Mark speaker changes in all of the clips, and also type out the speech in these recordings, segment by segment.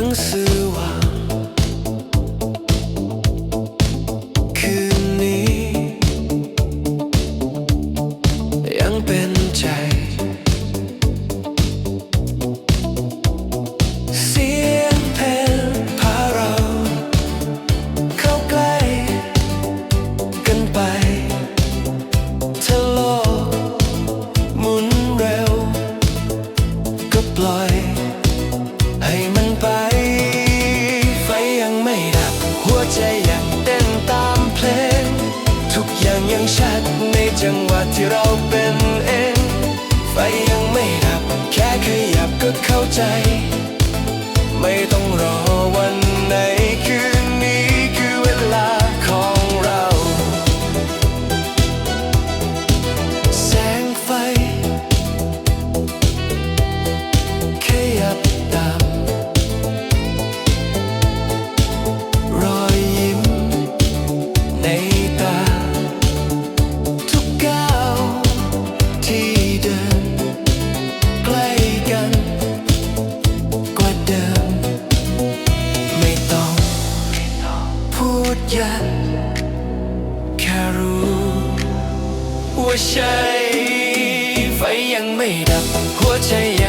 Speaker 1: 等死亡 เราเป็นเอง ไฟยังไม่ดับ แค่ขยับก็เข้าใจ ไม่ต้องรอวันไหนคืนนี้คือเวลาของเรา แสงไฟ ขยับตาม รอยยิ้มใน รู้ ว่าใช่ไฟยังไม่ดับหัวใจ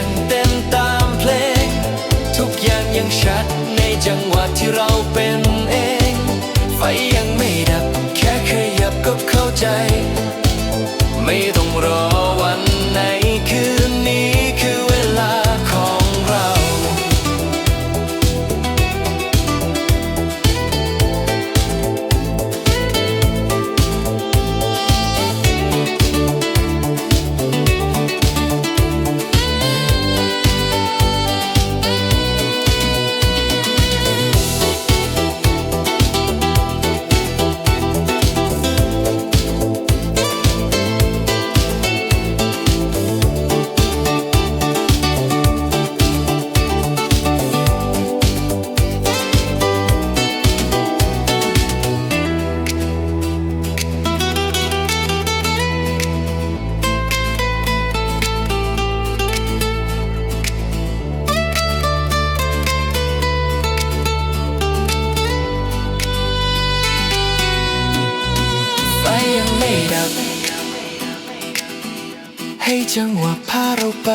Speaker 1: ให้จังหวะพาเราไป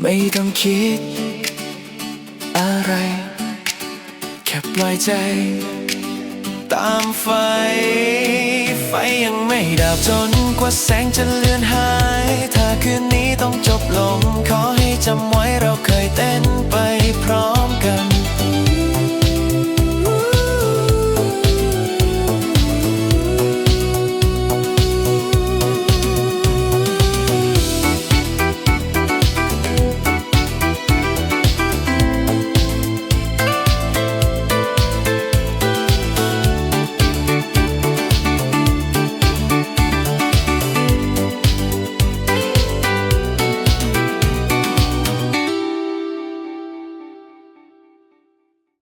Speaker 1: ไม่ต้องคิด อะไร แค่ปล่อยใจ ตามไฟ ไฟยังไม่ดับจนกว่าแสงจะเลือนหาย ถ้าคืนนี้ต้องจบลง ขอให้จำไว้เราเคยเต้นไปพร้อม